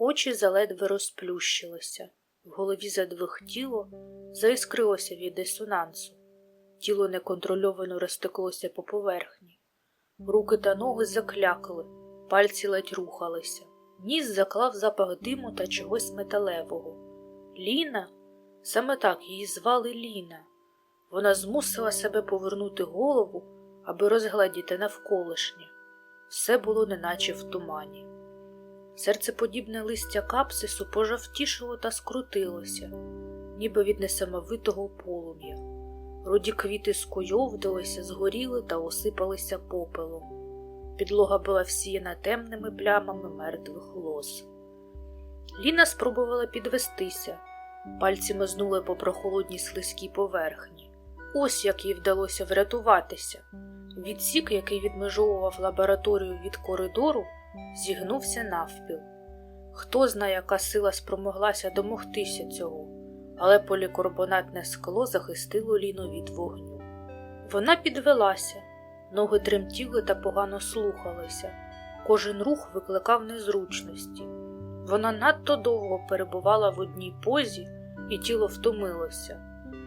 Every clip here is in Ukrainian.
Очі заледве розплющилися, в голові задвихтіло, заіскрилося від дисонансу. Тіло неконтрольовано розтеклося по поверхні. Руки та ноги заклякли, пальці ледь рухалися. Ніс заклав запах диму та чогось металевого. Ліна? Саме так її звали Ліна. Вона змусила себе повернути голову, аби розгледіти навколишнє. Все було неначе в тумані. Серцеподібне листя капсису пожавтішило та скрутилося, ніби від несамовитого полум'я. Руді квіти скойовдилися, згоріли та осипалися попелом. Підлога була всіяна темними плямами мертвих лос. Ліна спробувала підвестися, пальці мазнули по прохолодній слизькій поверхні. Ось як їй вдалося врятуватися. Відсік, який відмежовував лабораторію від коридору, зігнувся навпіл. Хто знає, яка сила спромоглася домогтися цього, але полікарбонатне скло захистило Ліну від вогню. Вона підвелася, ноги тремтіли та погано слухалися, кожен рух викликав незручності. Вона надто довго перебувала в одній позі, і тіло втомилося.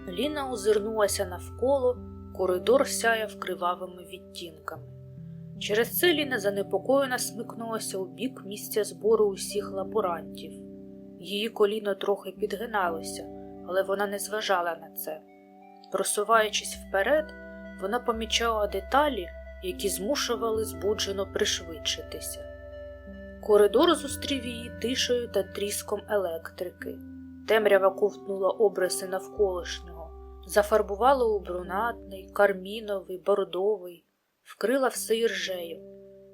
Ліна озирнулася навколо, коридор сяяв кривавими відтінками. Через це Ліна занепокоєно смикнулася у бік місця збору усіх лаборантів. Її коліно трохи підгиналося, але вона не зважала на це. Просуваючись вперед, вона помічала деталі, які змушували збуджено пришвидшитися. Коридор зустрів її тишею та тріском електрики. Темрява ковтнула обриси навколишнього, зафарбувала у брунатний, карміновий, бордовий, вкрила все іржею,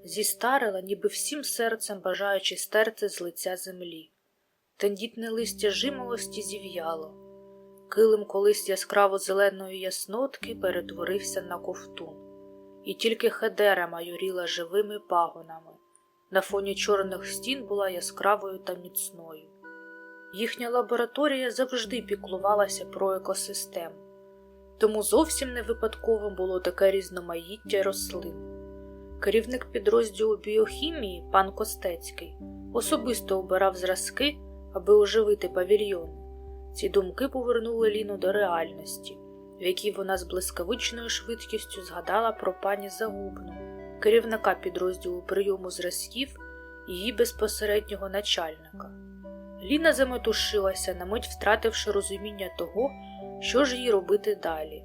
зістарила, ніби всім серцем бажаючи стерти з лиця землі. Тендітне листя жимолості зів'яло. Килим колись яскраво зеленої яснотки перетворився на ковтун, і тільки хедера майоріла живими пагонами. На фоні чорних стін була яскравою та міцною. Їхня лабораторія завжди піклувалася про екосистему, тому зовсім не випадковим було таке різноманіття рослин. Керівник підрозділу біохімії, пан Костецький, особисто обирав зразки, аби оживити павільйон. Ці думки повернули Ліну до реальності, в якій вона з блискавичною швидкістю згадала про пані Загубну, керівника підрозділу прийому зразків і її безпосереднього начальника. Ліна заметушилася, на мить втративши розуміння того, що ж їй робити далі.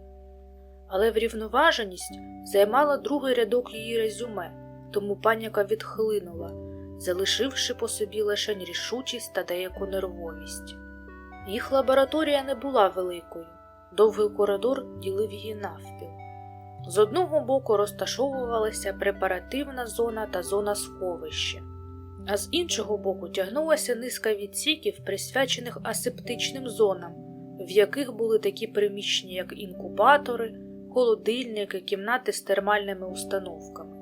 Але врівноваженість займала другий рядок її резюме, тому паніка відхлинула, залишивши по собі лише рішучість та деяку нервовість. Їх лабораторія не була великою, довгий коридор ділив її навпіл. З одного боку розташовувалася препаративна зона та зона сховища, а з іншого боку тягнулася низка відсіків, присвячених асептичним зонам, в яких були такі приміщення, як інкубатори, холодильники, кімнати з термальними установками.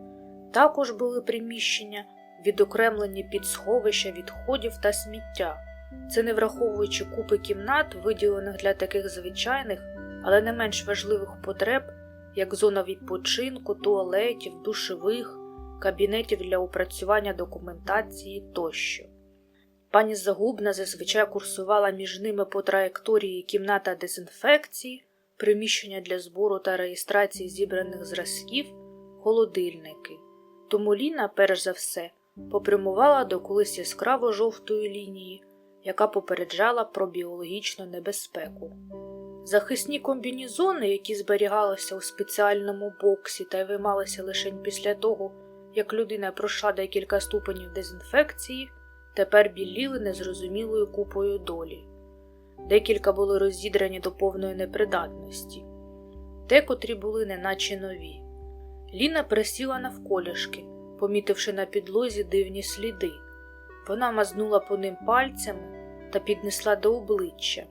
Також були приміщення, відокремлені під сховища відходів та сміття. Це не враховуючи купи кімнат, виділених для таких звичайних, але не менш важливих потреб, як зона відпочинку, туалетів, душевих, кабінетів для опрацювання документації тощо. Пані Загубна зазвичай курсувала між ними по траєкторії кімната дезінфекції, приміщення для збору та реєстрації зібраних зразків, холодильники. Тому Ліна, перш за все, попрямувала до колись яскраво жовтої лінії яка попереджала про біологічну небезпеку. Захисні комбінізони, які зберігалися у спеціальному боксі та виймалися лише після того, як людина пройшла декілька ступенів дезінфекції, тепер біліли незрозумілою купою долі. Декілька були розідрані до повної непридатності, декотрі були неначе нові. Ліна присіла навколішки, помітивши на підлозі дивні сліди. Вона мазнула по ним пальцями та піднесла до обличчя.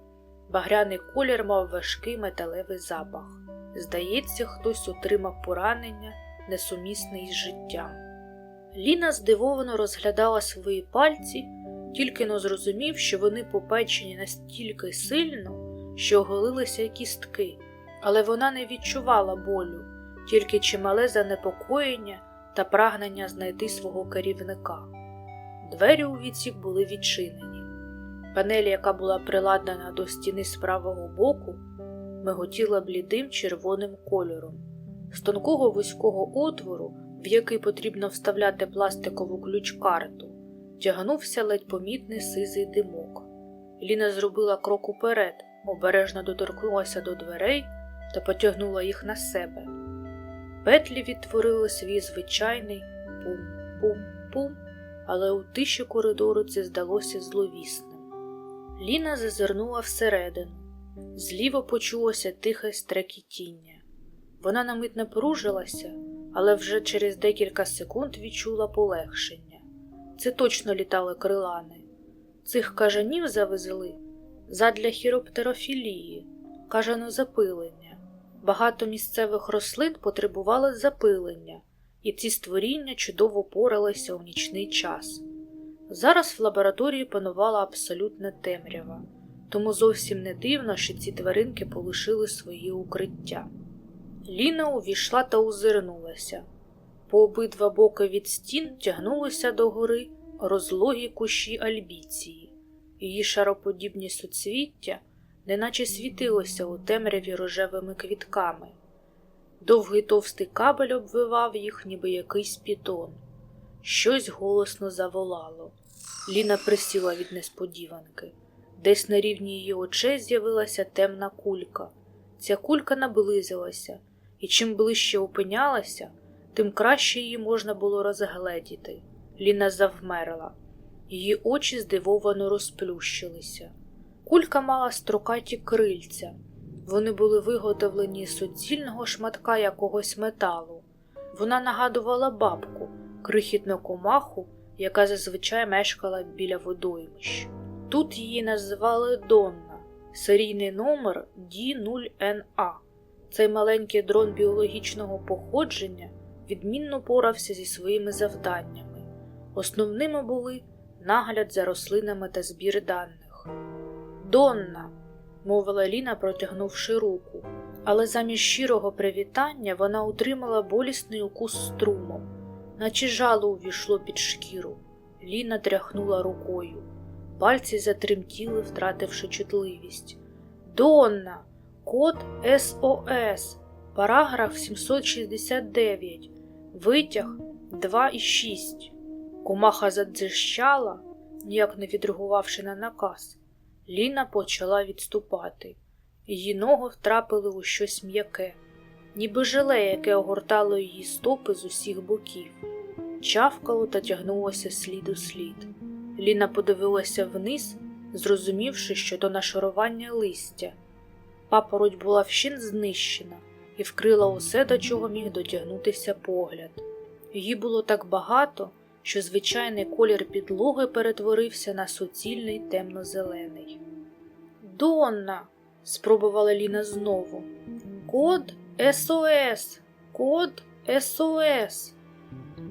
Багряний колір мав важкий металевий запах. Здається, хтось отримав поранення, несумісне із життям. Ліна здивовано розглядала свої пальці, тільки но зрозумів, що вони попечені настільки сильно, що оголилися кістки, але вона не відчувала болю, тільки чимале занепокоєння та прагнення знайти свого керівника. Двері у відсік були відчинені. Панель, яка була приладнана до стіни з правого боку, миготіла блідим червоним кольором. З тонкого вузького отвору, в який потрібно вставляти пластикову ключ-карту, тягнувся ледь помітний сизий димок. Ліна зробила крок уперед, обережно доторкнулася до дверей та потягнула їх на себе. Петлі відтворили свій звичайний пум-пум-пум, але у тиші коридору це здалося зловісним. Ліна зазирнула всередину. Зліво почулося тихе стрекітіння. Вона на мить напружилася, але вже через декілька секунд відчула полегшення. Це точно літали крилани. Цих кажанів завезли задля хіроптерофілії, кажанозапилення. Багато місцевих рослин потребували запилення, і ці створіння чудово поралися у нічний час. Зараз в лабораторії панувала абсолютна темрява, тому зовсім не дивно, що ці тваринки полишили свої укриття. Ліна увійшла та озирнулася. По обидва боки від стін тягнулися догори розлогі кущі альбіції, її шароподібні суцвіття неначе світилося у темряві рожевими квітками. Довгий товстий кабель обвивав їх, ніби якийсь пітон. Щось голосно заволало. Ліна присіла від несподіванки. Десь на рівні її очей з'явилася темна кулька. Ця кулька наблизилася, і чим ближче опинялася, тим краще її можна було розгледіти. Ліна завмерла. Її очі здивовано розплющилися. Кулька мала строкаті крильця. Вони були виготовлені з суцільного шматка якогось металу. Вона нагадувала бабку, крихітну комаху, яка зазвичай мешкала біля водоймищ. Тут її називали Донна, серійний номер D0NA. Цей маленький дрон біологічного походження відмінно порався зі своїми завданнями. Основними були нагляд за рослинами та збір даних. Донна, мовила Ліна, протягнувши руку, але замість щирого привітання вона утримала болісний укус струмом, наче жало увійшло під шкіру. Ліна тряхнула рукою. Пальці затремтіли, втративши чутливість. Донна, код СОС, параграф 769, витяг 2,6. Комаха задзищала, ніяк не відреагувавши на наказ. Ліна почала відступати. Її ноги втрапили у щось м'яке, ніби желе, яке огортало її стопи з усіх боків, чавкало та тягнулося слід у слід. Ліна подивилася вниз, зрозумівши, що то нашарування листя. Папороть була вщин знищена і вкрила усе, до чого міг дотягнутися погляд. Її було так багато, що звичайний колір підлоги перетворився на суцільний темно-зелений. Донна, спробувала Ліна знову. Код СОС, код СОС.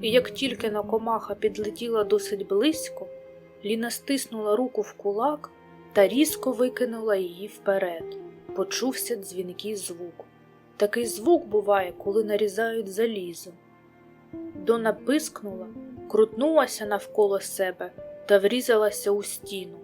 І як тільки на комаха підлетіла досить близько, Ліна стиснула руку в кулак та різко викинула її вперед. Почувся дзвінкий звук. Такий звук буває, коли нарізають залізо. Дона пискнула, крутнулася навколо себе та врізалася у стіну.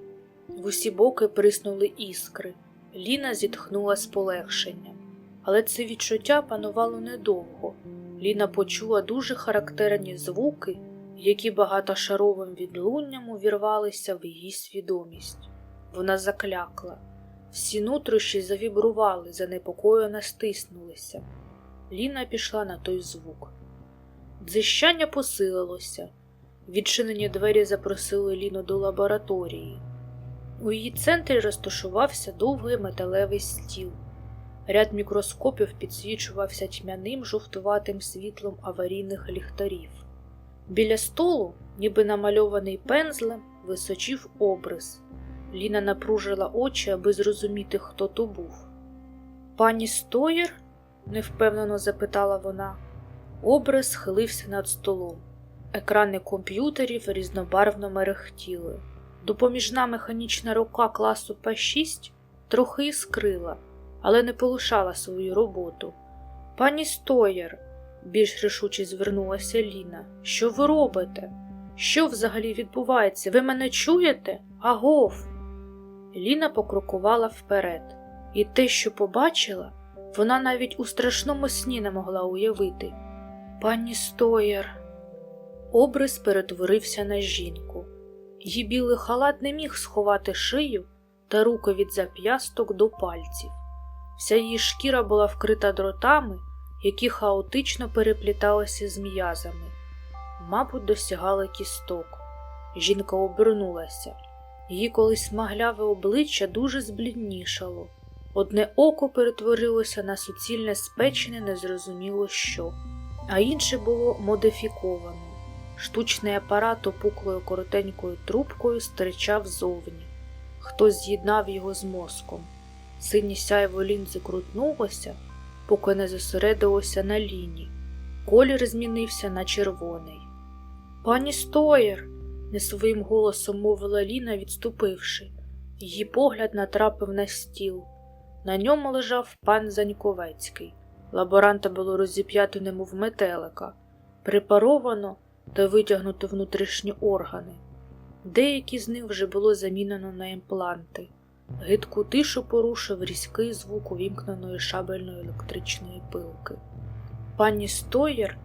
В усі боки приснули іскри. Ліна зітхнула з полегшенням. Але це відчуття панувало недовго. Ліна почула дуже характерні звуки, які багатошаровим відлунням увірвалися в її свідомість. Вона заклякла. Всі нутрощі завібрували, занепокоєно стиснулися. Ліна пішла на той звук. Дзищання посилилося. Відчинені двері запросили Ліну до лабораторії. У її центрі розташувався довгий металевий стіл. Ряд мікроскопів підсвічувався тьмяним жовтуватим світлом аварійних ліхтарів. Біля столу, ніби намальований пензлем, височив обрис. Ліна напружила очі, аби зрозуміти, хто то був. Пані Стоєр? невпевнено запитала вона. Образ схилився над столом. Екрани комп'ютерів різнобарвно мерехтіли. Допоміжна механічна рука класу П6 трохи іскрила, але не полишала свою роботу. Пані Стоєр, більш рішуче звернулася Ліна, що ви робите? Що взагалі відбувається? Ви мене чуєте? Агов. Ліна покрокувала вперед, і те, що побачила, вона навіть у страшному сні не могла уявити. Пані Стоєр. Обрис перетворився на жінку. Її білий халат не міг сховати шию та руки від зап'ясток до пальців. Вся її шкіра була вкрита дротами, які хаотично перепліталися з м'язами. Мабуть, досягали кісток. Жінка обернулася. Її колись смагляве обличчя дуже збліднішало. Одне око перетворилося на суцільне спечене незрозуміло що, а інше було модифіковано. Штучний апарат опуклою коротенькою трубкою стирчав зовні. Хтось з'єднав його з мозком. Синє сяйво лінзи крутнулося, поки не зосередилося на ліні. Колір змінився на червоний. Пані Стоєр, не своїм голосом мовила Ліна, відступивши. Її погляд натрапив на стіл. На ньому лежав пан Заньковецький. Лаборанта було розіп'ято, немов метелика, препаровано та витягнуто внутрішні органи. Деякі з них вже було замінено на імпланти. Гидку тишу порушив різкий звук увімкненої шабельної електричної пилки. Пані Стоєр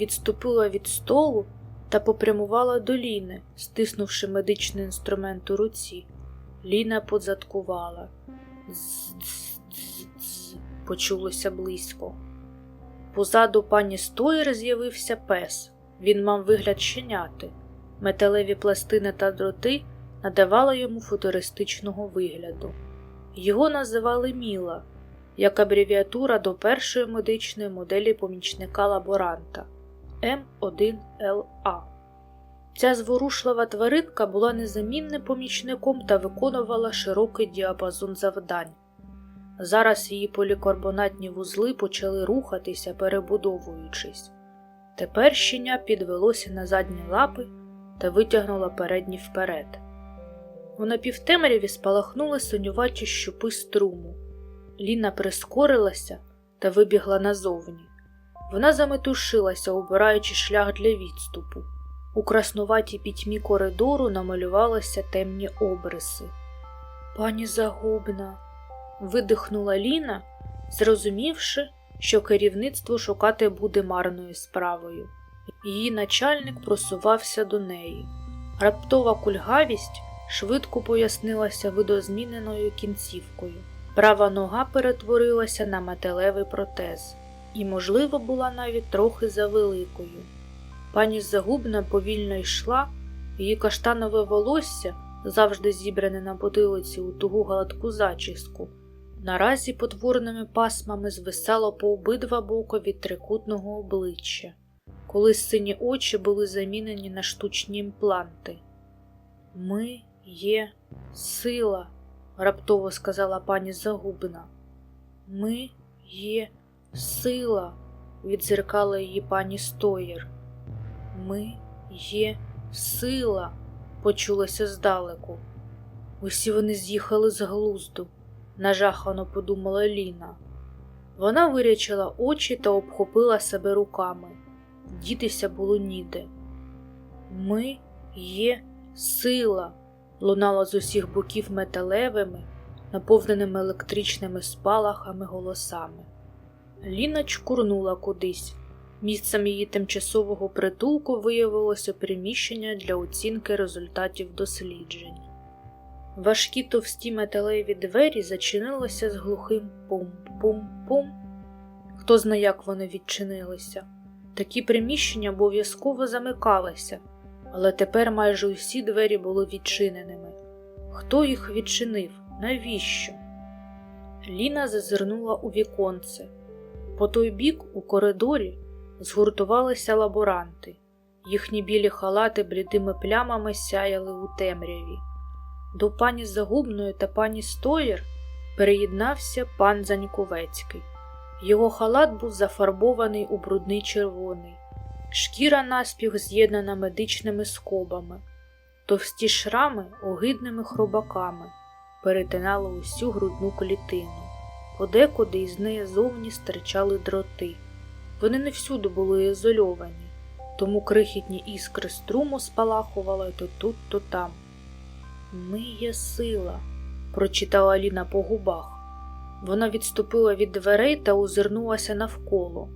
відступила від столу та попрямувала до Ліни, стиснувши медичний інструмент у руці. Ліна подзадкувала. Дз-дз-дз-дз, почулося близько. Позаду пані Стоєр з'явився пес. Він мав вигляд щеняти. Металеві пластини та дроти надавали йому футуристичного вигляду. Його називали Міла, як абревіатура до першої медичної моделі помічника лаборанта М1ЛА. Ця зворушлива тваринка була незамінним помічником та виконувала широкий діапазон завдань. Зараз її полікарбонатні вузли почали рухатися, перебудовуючись. Тепер щеня підвелося на задні лапи та витягнула передні вперед. У напівтемряві спалахнули сонювачі щупи струму. Ліна прискорилася та вибігла назовні. Вона заметушилася, обираючи шлях для відступу. У краснуватій пітьмі коридору намалювалися темні обриси. Пані загубна, видихнула Ліна, зрозумівши, що керівництво шукати буде марною справою. Її начальник просувався до неї. Раптова кульгавість швидко пояснилася видозміненою кінцівкою. Права нога перетворилася на металевий протез і, можливо, була навіть трохи завеликою. Пані Загубна повільно йшла, її каштанове волосся, завжди зібране на потилиці у тугу гладку зачіску, наразі потворними пасмами звисало по обидва боки від трикутного обличчя, коли сині очі були замінені на штучні імпланти. Ми є сила, раптово сказала пані Загубна. Ми є сила, відзеркала її пані Стоєр. Ми є сила, почулося здалеку. Усі вони з'їхали з глузду, нажахано подумала Ліна. Вона вирячила очі та обхопила себе руками. Дітися було ніде. Ми є сила, лунала з усіх боків металевими, наповненими електричними спалахами голосами. Ліна чкурнула кудись. Місцем її тимчасового притулку виявилося приміщення для оцінки результатів досліджень. Важкі товсті металеві двері зачинилися з глухим пум-пум-пум. Хто знає, як вони відчинилися. Такі приміщення обов'язково замикалися, але тепер майже усі двері були відчиненими. Хто їх відчинив? Навіщо? Ліна зазирнула у віконце. По той бік, у коридорі, згуртувалися лаборанти. Їхні білі халати блідими плямами сяяли у темряві. До пані Загубної та пані Стоєр переєднався пан Заніковецький. Його халат був зафарбований у брудний червоний, шкіра наспіх з'єднана медичними скобами, товсті шрами огидними хробаками перетинали усю грудну клітину. Подекуди із неї зовні стирчали дроти. Вони не всюди були ізольовані. тому крихітні іскри струму спалахували то тут, то там. Ми є сила, прочитала Ліна по губах. Вона відступила від дверей та озирнулася навколо.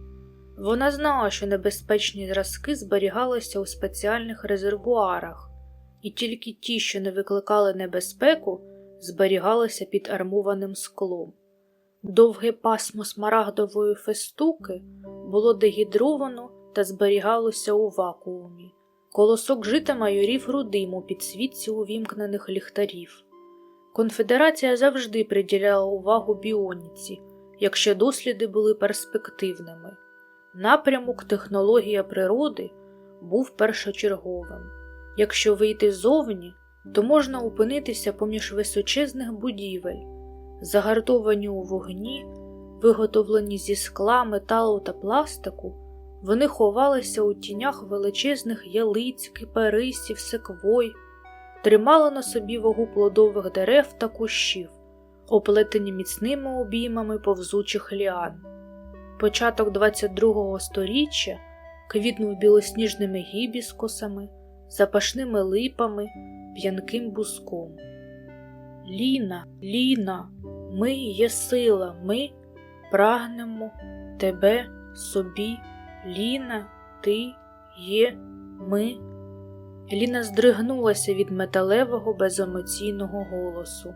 Вона знала, що небезпечні зразки зберігалися у спеціальних резервуарах, і тільки ті, що не викликали небезпеку, зберігалися під армованим склом. Довге пасмо смарагдової фестуки було дегідровано та зберігалося у вакуумі. Колосок жита майорів рудим у підсвітці увімкнених ліхтарів. Конфедерація завжди приділяла увагу біоніці, якщо досліди були перспективними. Напрямок технологія природи був першочерговим. Якщо вийти ззовні, то можна опинитися поміж височезних будівель, загартовані у вогні, виготовлені зі скла, металу та пластику, вони ховалися у тінях величезних ялиць, кипарисів, секвой, тримали на собі вагу плодових дерев та кущів, оплетені міцними обіймами повзучих ліан. Початок 22-го сторіччя квітнув білосніжними гібіскосами, запашними липами, п'янким буском. Ліна, Ліна, ми є сила, ми прагнемо тебе собі. Ліна, ти є ми. Ліна здригнулася від металевого беземоційного голосу.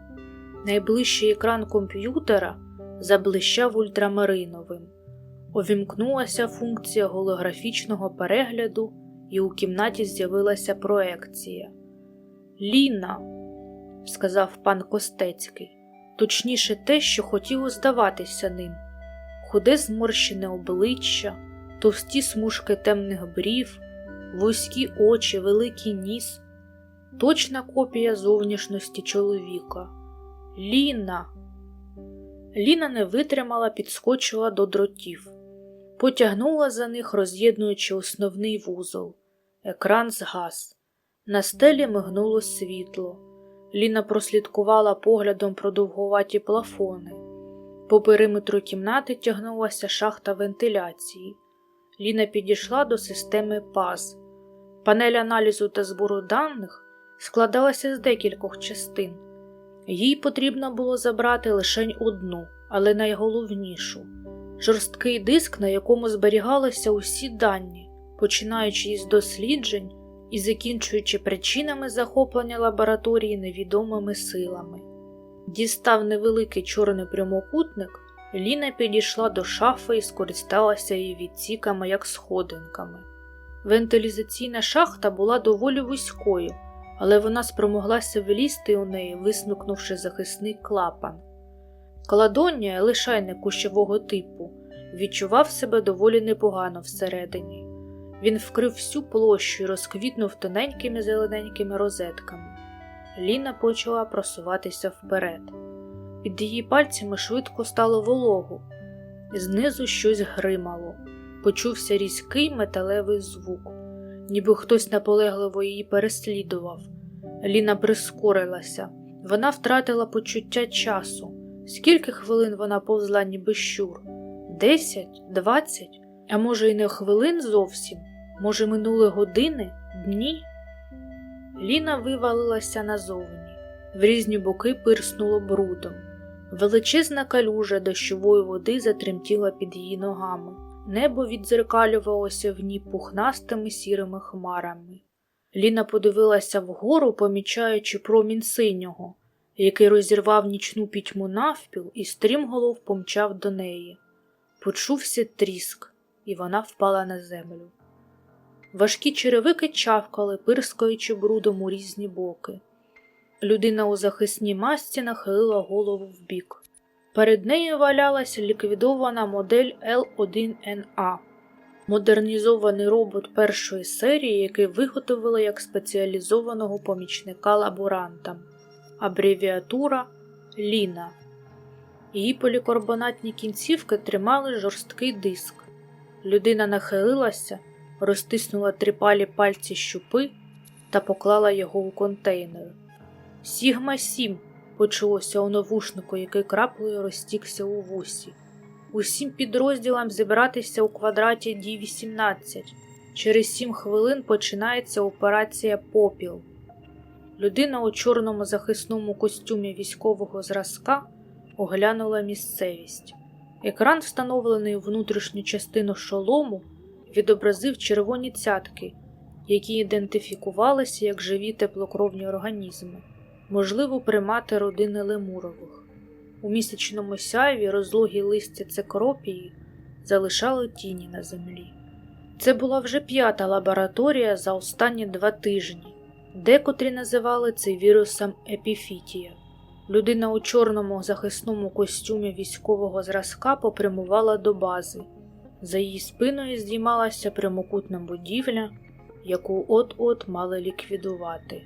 Найближчий екран комп'ютера заблищав ультрамариновим. Увімкнулася функція голографічного перегляду, і у кімнаті з'явилася проекція. Ліна, сказав пан Костецький, точніше те, що хотіло здаватися ним худе зморщене обличчя, товсті смужки темних брів, вузькі очі, великий ніс, точна копія зовнішності чоловіка. Ліна. Ліна не витримала, підскочила до дротів, потягнула за них, роз'єднуючи основний вузол. Екран згас. На стелі мигнуло світло. Ліна прослідкувала поглядом продовгуваті плафони. По периметру кімнати тягнулася шахта вентиляції. Ліна підійшла до системи ПАЗ. Панель аналізу та збору даних складалася з декількох частин. Їй потрібно було забрати лише одну, але найголовнішу жорсткий диск, на якому зберігалися усі дані, починаючи із досліджень і закінчуючи причинами захоплення лабораторії невідомими силами. Дістав невеликий чорний прямокутник, Ліна підійшла до шафи і скористалася її відсіками як сходинками. Вентилізаційна шахта була доволі вузькою, але вона спромоглася влізти у неї, висмикнувши захисний клапан. Кладоння, лишайник кущового типу, відчував себе доволі непогано всередині. Він вкрив всю площу і розквітнув тоненькими зелененькими розетками. Ліна почала просуватися вперед. Під її пальцями швидко стало волого, знизу щось гримало. Почувся різкий металевий звук, ніби хтось наполегливо її переслідував. Ліна прискорилася, вона втратила почуття часу. Скільки хвилин вона повзла, ніби щур? Десять, двадцять, а може, й не хвилин зовсім? Може, минули години, дні? Ліна вивалилася назовні, в різні боки пирснуло брудом. Величезна калюжа дощової води затремтіла під її ногами. Небо віддзеркалювалося в ній пухнастими сірими хмарами. Ліна подивилася вгору, помічаючи промінь синього, який розірвав нічну пітьму навпіл і стрімголов помчав до неї. Почувся тріск, і вона впала на землю. Важкі черевики чавкали, пирскаючи брудом у різні боки. Людина у захисній масці нахилила голову вбік. Перед нею валялася ліквідована модель Л1НА, модернізований робот першої серії, який виготовили як спеціалізованого помічника лаборантам, абревіатура Ліна. Її полікарбонатні кінцівки тримали жорсткий диск. Людина нахилилася, розтиснула трипалі пальці щупи та поклала його у контейнер. Сігма 7 почулося у навушнику, який краплею розтікся у вусі. Усім підрозділам зібратися у квадраті D18. Через сім хвилин починається операція Попіл. Людина у чорному захисному костюмі військового зразка оглянула місцевість. Екран, встановлений у внутрішню частину шолому, відобразив червоні цятки, які ідентифікувалися як живі теплокровні організми, можливо, примати родини лемурових. У місячному сяйві розлогі листя цикропії залишали тіні на землі. Це була вже п'ята лабораторія за останні два тижні. Декотрі називали цей вірусом епіфітія. Людина у чорному захисному костюмі військового зразка попрямувала до бази. За її спиною здіймалася прямокутна будівля, яку от-от мали ліквідувати.